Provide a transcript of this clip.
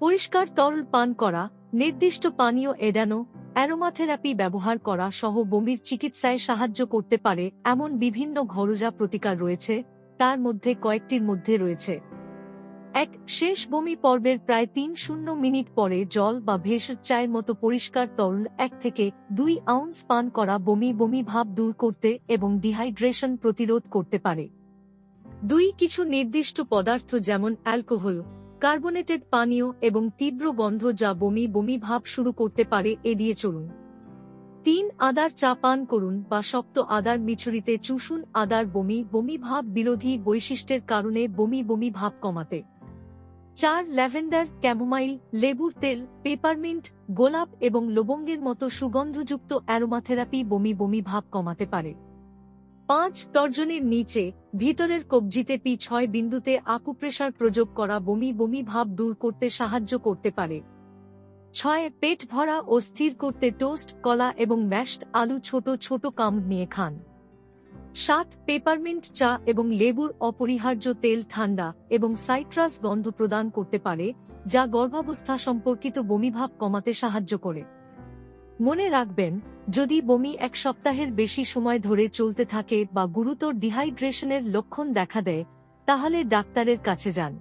পরিষ্কার তরল পান করা, নির্দিষ্ট পানীয় এড়ানো, অ্যারোমাথেরাপি ব্যবহার করা সহ বমির চিকিৎসায় সাহায্য করতে পারে এমন বিভিন্ন ঘরোয়া প্রতিকার রয়েছে, তার মধ্যে কয়েকটির মধ্যে রয়েছে। এক, শেষ বমি পর্বের প্রায় তিন শূন্য মিনিট পরে জল বা ভেষজ চায়ের মতো পরিষ্কার তরল এক থেকে দুই আউন্স পান করা বমি বমি ভাব দূর করতে এবং ডিহাইড্রেশন প্রতিরোধ করতে পারে। দুই, কিছু নির্দিষ্ট পদার্থ যেমন অ্যালকোহল কার্বোনেটেড পানীয় এবং তীব্র গন্ধ যা বমি বমি ভাব শুরু করতে পারে এড়িয়ে চলুন। তিন, আদার চা পান করুন বা শক্ত আদার মিছুরিতে চুষুন আদার বমি বমি ভাব বিরোধী বৈশিষ্ট্যের কারণে বমি বমি ভাব কমাতে। চার, ল্যাভেন্ডার, ক্যামোমাইল, লেবুর তেল, পেপারমিন্ট, গোলাপ এবং লবঙ্গের মতো সুগন্ধযুক্ত অ্যারোমাথেরাপি বমি বমি ভাব কমাতে পারে। পাঁচ তর্জনীর নিচে, ভিতরের কবজিতে পি ছয় বিন্দুতে আকুপ্রেশার প্রযোগ করা বমি বমি ভাব দূর করতে সাহায্য করতে পারে। ছয়, পেট ভরা ও স্থির করতে টোস্ট, কলা এবং ম্যাশড আলু ছোট ছোট কাম নিয়ে খান। সাত, পেপারমিন্ট চা এবং লেবুর অপরিহার্য তেল ঠান্ডা এবং সাইট্রাস গন্ধ প্রদান করতে পারে, যা গর্ভাবস্থা সম্পর্কিত বমিভাব কমাতে সাহায্য করে। মনে রাখবেন যদি বমি এক সপ্তাহের বেশি সময় ধরে চলতে থাকে বা গুরুতর ডিহাইড্রেশনের লক্ষণ দেখা দেয়, তাহলে ডাক্তারের কাছে যান।